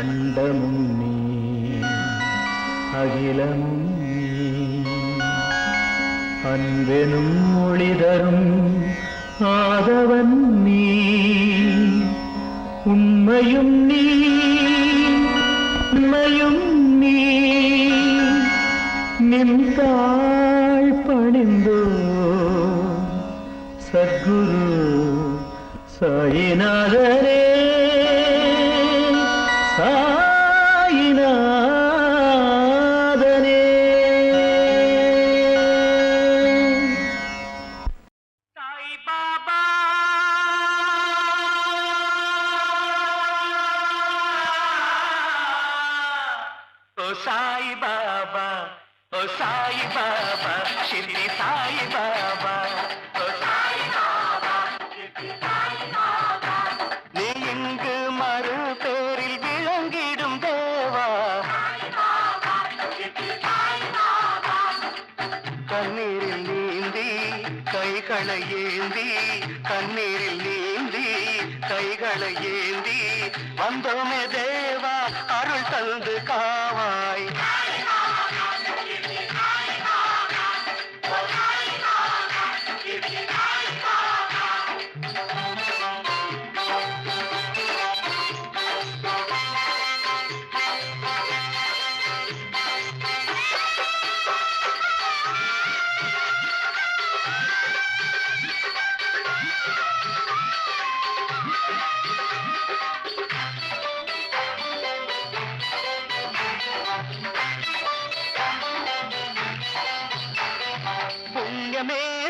அண்டமும் நீ அகிலமும் அன்பெனும் மொழி ஆதவன் நீ உண்மையும் நீ உண்மையும் நீ. நின்றாள் பணிந்தோ சத்குரு சாயிநாதரே. சாய் பாபா ஓ சாய் பாபா ஷிர்டி சாய் பாபா. ஓ சாய் பாபா நீ இங்கு மறு பேரில் விளங்கிடும் தேவா. கண்ணீரில் நீந்தி கைகளை ஏந்தி கண்ணீரில் நீந்தி கைகளை ஏந்தி வந்தோமே தேவா அருள் தந்து கா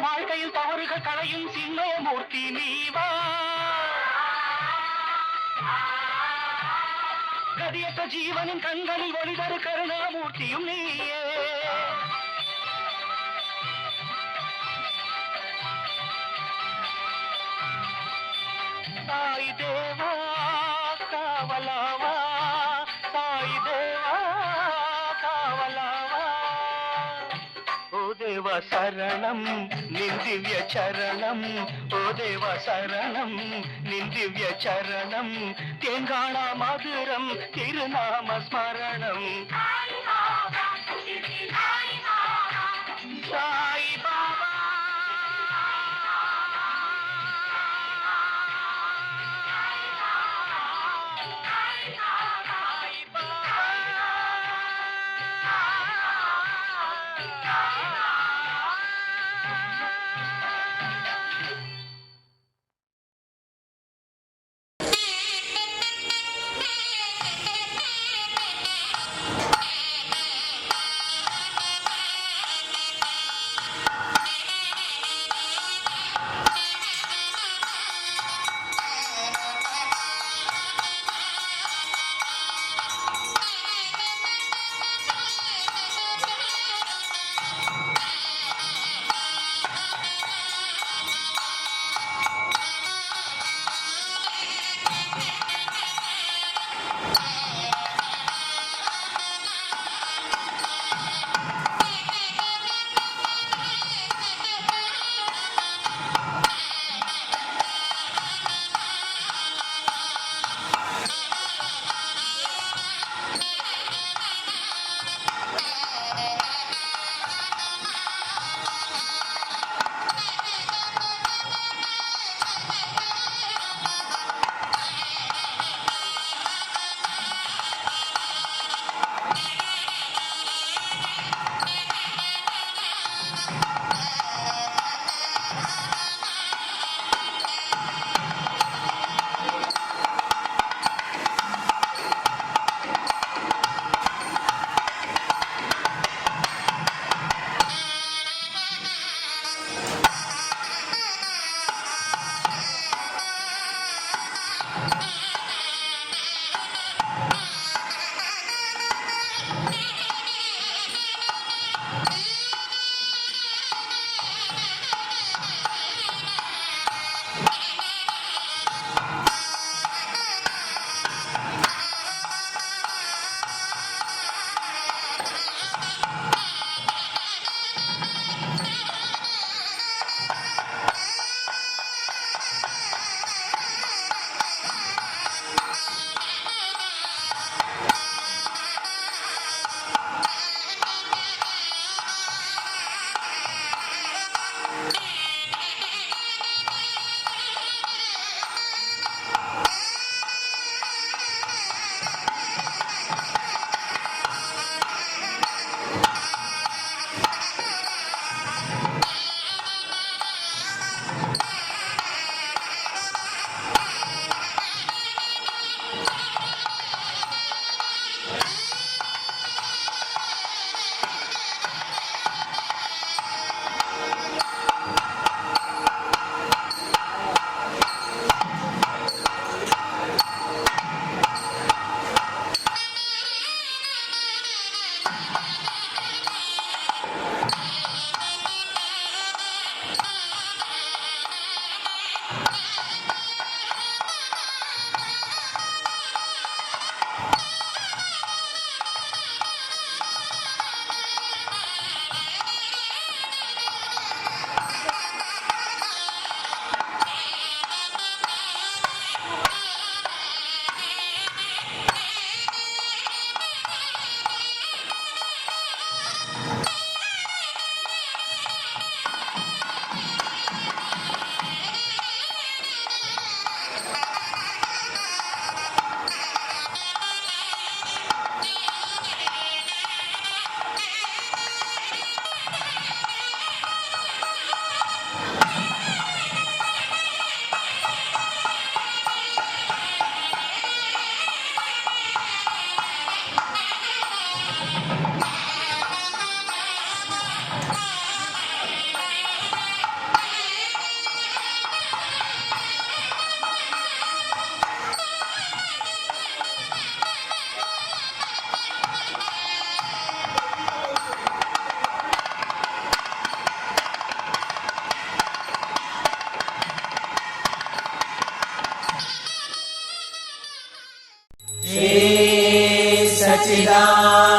வாழ்க்கையில் தவறுகள் களையும் சின்மயமூர்த்தி நீவா. கதியற்ற ஜீவனின் கண்களில் ஒளிதரு கருணாமூர்த்தியும் நீயே. தாய் தேவா சரணம் நிந்திவ்ய சரணம். ஓ தேவா சரணம் நிந்திவ்ய சரணம். தேங்காணா மதுரம் திருநாம ஸ்மரணம். சாய் सचिदानंद